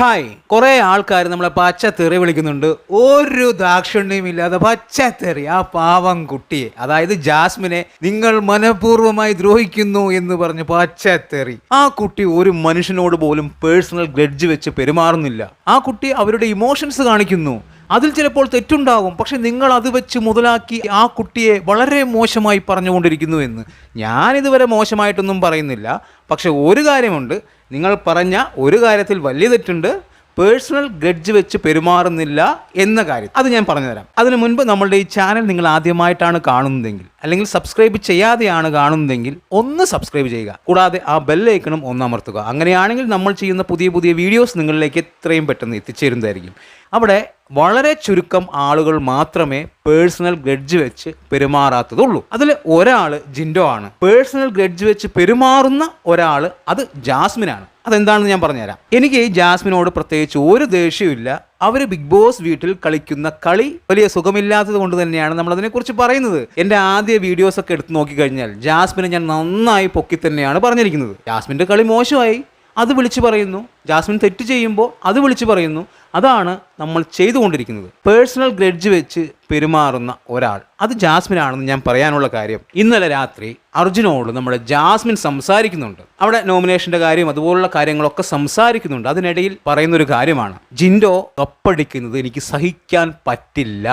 Hi കുറെ ആൾക്കാർ നമ്മളെ പച്ച തെറി വിളിക്കുന്നുണ്ട്. ഒരു ദാക്ഷിണ്യം ഇല്ലാതെ പച്ച തെറി ആ പാവം കുട്ടിയെ. അതായത് ജാസ്മിനെ നിങ്ങൾ മനഃപൂർവമായി ദ്രോഹിക്കുന്നു എന്ന് പറഞ്ഞ് പച്ച തെറി. ആ കുട്ടി ഒരു മനുഷ്യനോട് പോലും പേഴ്സണൽ ഗ്രഡ്ജ് വെച്ച് പെരുമാറുന്നില്ല. ആ കുട്ടി അവരുടെ ഇമോഷൻസ് കാണിക്കുന്നു. അതിൽ ചിലപ്പോൾ തെറ്റുണ്ടാകും പക്ഷെ നിങ്ങൾ അത് വെച്ച് മുതലാക്കി ആ കുട്ടിയെ വളരെ മോശമായി പറഞ്ഞുകൊണ്ടിരിക്കുന്നു എന്ന്. ഞാനിതുവരെ മോശമായിട്ടൊന്നും പറയുന്നില്ല. പക്ഷെ ഒരു കാര്യമുണ്ട്. നിങ്ങൾ പറഞ്ഞ ഒരു കാര്യത്തിൽ വലിയ തെറ്റുണ്ട്. പേഴ്സണൽ ഗ്രഡ്ജ് വെച്ച് പെരുമാറുന്നില്ല എന്ന കാര്യം. അത് ഞാൻ പറഞ്ഞുതരാം. അതിനു മുൻപ് നമ്മളുടെ ഈ ചാനൽ നിങ്ങൾ ആദ്യമായിട്ടാണ് കാണുന്നതെങ്കിൽ അല്ലെങ്കിൽ സബ്സ്ക്രൈബ് ചെയ്യാതെയാണ് കാണുന്നതെങ്കിൽ ഒന്ന് സബ്സ്ക്രൈബ് ചെയ്യുക. കൂടാതെ ആ ബെല്ലൈക്കണും ഒന്ന് അമർത്തുക. അങ്ങനെയാണെങ്കിൽ നമ്മൾ ചെയ്യുന്ന പുതിയ പുതിയ വീഡിയോസ് നിങ്ങളിലേക്ക് എത്രയും പെട്ടെന്ന് എത്തിച്ചേരുന്നതായിരിക്കും. അവിടെ വളരെ ചുരുക്കം ആളുകൾ മാത്രമേ പേഴ്സണൽ ഗ്രഡ്ജ് വെച്ച് പെരുമാറാത്തതുള്ളൂ. അതിൽ ഒരാൾ ജിൻഡോ ആണ്. പേഴ്സണൽ ഗ്രഡ്ജ് വെച്ച് പെരുമാറുന്ന ഒരാൾ അത് ജാസ്മിനാണ്. അതെന്താണെന്ന് ഞാൻ പറഞ്ഞുതരാം. എനിക്ക് ജാസ്മിനോട് പ്രത്യേകിച്ച് ഒരു ദേഷ്യമില്ല അവർ ബിഗ് ബോസ് വീട്ടിൽ കളിക്കുന്ന കളി വലിയ സുഖമില്ലാത്തത് കൊണ്ട് തന്നെയാണ് നമ്മൾ അതിനെക്കുറിച്ച് പറയുന്നത്. എന്റെ ആദ്യ വീഡിയോസ് ഒക്കെ എടുത്ത് നോക്കിക്കഴിഞ്ഞാൽ ജാസ്മിനെ ഞാൻ നന്നായി പൊക്കി തന്നെയാണ് പറഞ്ഞിരിക്കുന്നത്. ജാസ്മിന്റെ കളി മോശമായി. അത് വിളിച്ചു പറയുന്നു. ജാസ്മിൻ തെറ്റ് ചെയ്യുമ്പോൾ അത് വിളിച്ചു പറയുന്നു. അതാണ് നമ്മൾ ചെയ്തുകൊണ്ടിരിക്കുന്നത്. പേഴ്സണൽ ഗ്രഡ്ജ് വെച്ച് പെരുമാറുന്ന ഒരാൾ. അത് ജാസ്മിൻ ആണെന്ന് ഞാൻ പറയാനുള്ള കാര്യം. ഇന്നലെ രാത്രി അർജുനോട് നമ്മുടെ ജാസ്മിൻ സംസാരിക്കുന്നുണ്ട്. അവിടെ നോമിനേഷന്റെ കാര്യം അതുപോലുള്ള കാര്യങ്ങളൊക്കെ സംസാരിക്കുന്നുണ്ട്. അതിനിടയിൽ പറയുന്ന ഒരു കാര്യമാണ്. ജിൻഡോ കപ്പടിക്കുന്നത് എനിക്ക് സഹിക്കാൻ പറ്റില്ല.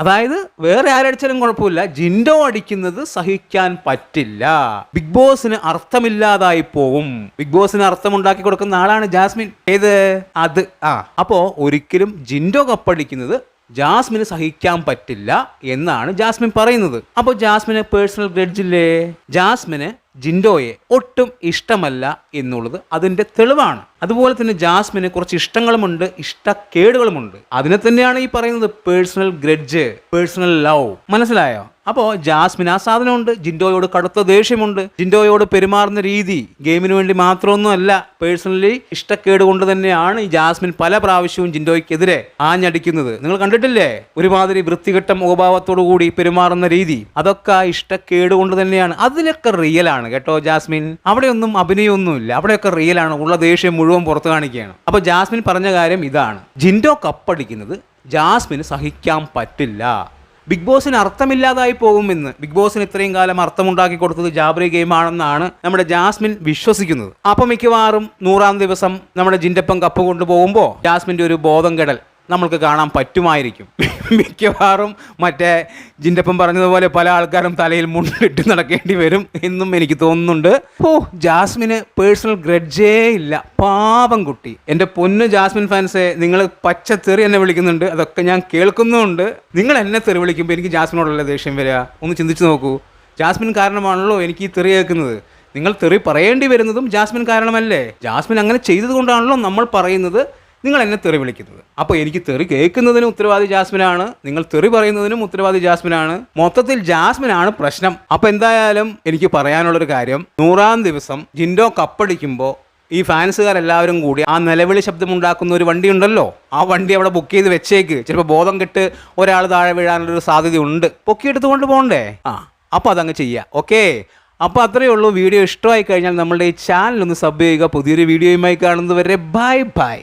അതായത് വേറെ ആരടിച്ചാലും കുഴപ്പമില്ല. ജിൻഡോ അടിക്കുന്നത് സഹിക്കാൻ പറ്റില്ല. ബിഗ് ബോസിന് അർത്ഥമില്ലാതായി പോവും. ബിഗ് ബോസിന് അർത്ഥം ഉണ്ടാക്കി കൊടുക്കുന്ന ആളാണ് ജാസ്മിൻ. ഏത്? അത്. ആ. അപ്പോ ഒരിക്കലും ജിൻഡോ കപ്പടിക്കുന്നത് ജാസ്മിന് സഹിക്കാൻ പറ്റില്ല എന്നാണ് ജാസ്മിൻ പറയുന്നത്. അപ്പോൾ ജാസ്മിന് പേഴ്സണൽ ഗ്രഡ്ജില്ലേ ജാസ്മിന് ജിൻഡോയെ ഒട്ടും ഇഷ്ടമല്ല എന്നുള്ളത് അതിന്റെ തെളിവാണ്. അതുപോലെ തന്നെ ജാസ്മിന് കുറച്ച് ഇഷ്ടങ്ങളുമുണ്ട് ഇഷ്ടക്കേടുകളുമുണ്ട്. അതിനെ തന്നെയാണ് ഈ പറയുന്നത് പേഴ്സണൽ ഗ്രഡ്ജ് പേഴ്സണൽ ലവ് മനസ്സിലായോ? അപ്പോൾ ജാസ്മിൻ ആ സാധനമുണ്ട് ജിൻഡോയോട് കടുത്ത ദേഷ്യമുണ്ട്. ജിൻഡോയോട് പെരുമാറുന്ന രീതി ഗെയിമിന് വേണ്ടി മാത്രമൊന്നും അല്ല പേഴ്സണലി ഇഷ്ടക്കേട് കൊണ്ട് തന്നെയാണ് ഈ ജാസ്മിൻ പല പ്രാവശ്യവും ജിൻഡോയ്ക്കെതിരെ ആഞ്ഞടിക്കുന്നത്. നിങ്ങൾ കണ്ടിട്ടില്ലേ? ഒരുമാതിരി വൃത്തികെട്ട മുഖഭാവത്തോടു കൂടി പെരുമാറുന്ന രീതി. അതൊക്കെ ആ ഇഷ്ടക്കേട് കൊണ്ട് തന്നെയാണ്. അതിലൊക്കെ റിയലാണ് കേട്ടോ ജാസ്മിൻ. അവിടെയൊന്നും അഭിനയമൊന്നുമില്ല. അവിടെയൊക്കെ റിയലാണ് ഉള്ള ദേഷ്യം മുഴുവൻ പുറത്തു കാണിക്കുകയാണ്. അപ്പോൾ ജാസ്മിൻ പറഞ്ഞ കാര്യം ഇതാണ്. ജിൻഡോ കപ്പടിക്കുന്നത് ജാസ്മിന് സഹിക്കാൻ പറ്റില്ല. ബിഗ് ബോസിന് അർത്ഥമില്ലാതായി പോകുമെന്ന് ബിഗ് ബോസിന് ഇത്രയും കാലം അർത്ഥമുണ്ടാക്കി കൊടുത്തത് ജാബ്രി ഗെയിമാണെന്നാണ് നമ്മുടെ ജാസ്മിൻ വിശ്വസിക്കുന്നത്. അപ്പൊ മിക്കവാറും നൂറാം ദിവസം നമ്മുടെ ജിൻഡപ്പം കപ്പ് കൊണ്ടുപോകുമ്പോൾ ജാസ്മിന്റെ ഒരു ബോധം കെടൽ. നമ്മൾക്ക് കാണാൻ പറ്റുമായിരിക്കും. മിക്കവാറും മറ്റേ ജിന്റെപ്പം പറഞ്ഞതുപോലെ പല ആൾക്കാരും തലയിൽ മുണ്ടിട്ട് നടക്കേണ്ടി വരും എന്നും എനിക്ക് തോന്നുന്നുണ്ട്. ഓ ജാസ്മിന് പേഴ്സണൽ ഗ്രഡ്ജേ ഇല്ല. പാപം കുട്ടി. എന്റെ പൊന്നു ജാസ്മിൻ ഫാൻസെ നിങ്ങൾ പച്ച തെറി എന്നെ വിളിക്കുന്നുണ്ട്. അതൊക്കെ ഞാൻ കേൾക്കുന്നുമുണ്ട് നിങ്ങൾ എന്നെ തെറി വിളിക്കുമ്പോൾ എനിക്ക് ജാസ്മിനോടുള്ള ദേഷ്യം വരിക ഒന്ന് ചിന്തിച്ച് നോക്കൂ. ജാസ്മിൻ കാരണമാണല്ലോ എനിക്ക് ഈ തെറി കേൾക്കുന്നത്. നിങ്ങൾ തെറി പറയേണ്ടി വരുന്നതും ജാസ്മിൻ കാരണമല്ലേ? ജാസ്മിൻ അങ്ങനെ ചെയ്തത് കൊണ്ടാണല്ലോ നമ്മൾ പറയുന്നത്. നിങ്ങൾ എന്നെ തെറി വിളിക്കുന്നത്. അപ്പോൾ എനിക്ക് തെറി കേൾക്കുന്നതിനും ഉത്തരവാദി ജാസ്മിനാണ്. നിങ്ങൾ തെറി പറയുന്നതിനും ഉത്തരവാദി ജാസ്മിനാണ്. മൊത്തത്തിൽ ജാസ്മിനാണ് പ്രശ്നം. അപ്പോൾ എന്തായാലും എനിക്ക് പറയാനുള്ളൊരു കാര്യം. നൂറാം ദിവസം ജിൻഡോ കപ്പടിക്കുമ്പോൾ ഈ ഫാൻസുകാരെല്ലാവരും കൂടി ആ നിലവിളി ശബ്ദമുണ്ടാക്കുന്ന ഒരു വണ്ടി ഉണ്ടല്ലോ. ആ വണ്ടി അവിടെ ബുക്ക് ചെയ്ത് വെച്ചേക്ക്. ചിലപ്പോൾ ബോധം കെട്ട് ഒരാൾ താഴെ വീഴാനുള്ളൊരു സാധ്യതയുണ്ട്. പൊക്കിയെടുത്തുകൊണ്ട് പോകണ്ടേ ആ അപ്പോൾ അതങ്ങ് ചെയ്യുക ഓക്കേ അപ്പോൾ അത്രയേ ഉള്ളൂ. വീഡിയോ ഇഷ്ടമായി കഴിഞ്ഞാൽ നമ്മളുടെ ഈ ചാനൽ ഒന്ന് സബ് ചെയ്യുക. പുതിയൊരു വീഡിയോയുമായി കാണുന്നത് വരെ ബൈ ബൈ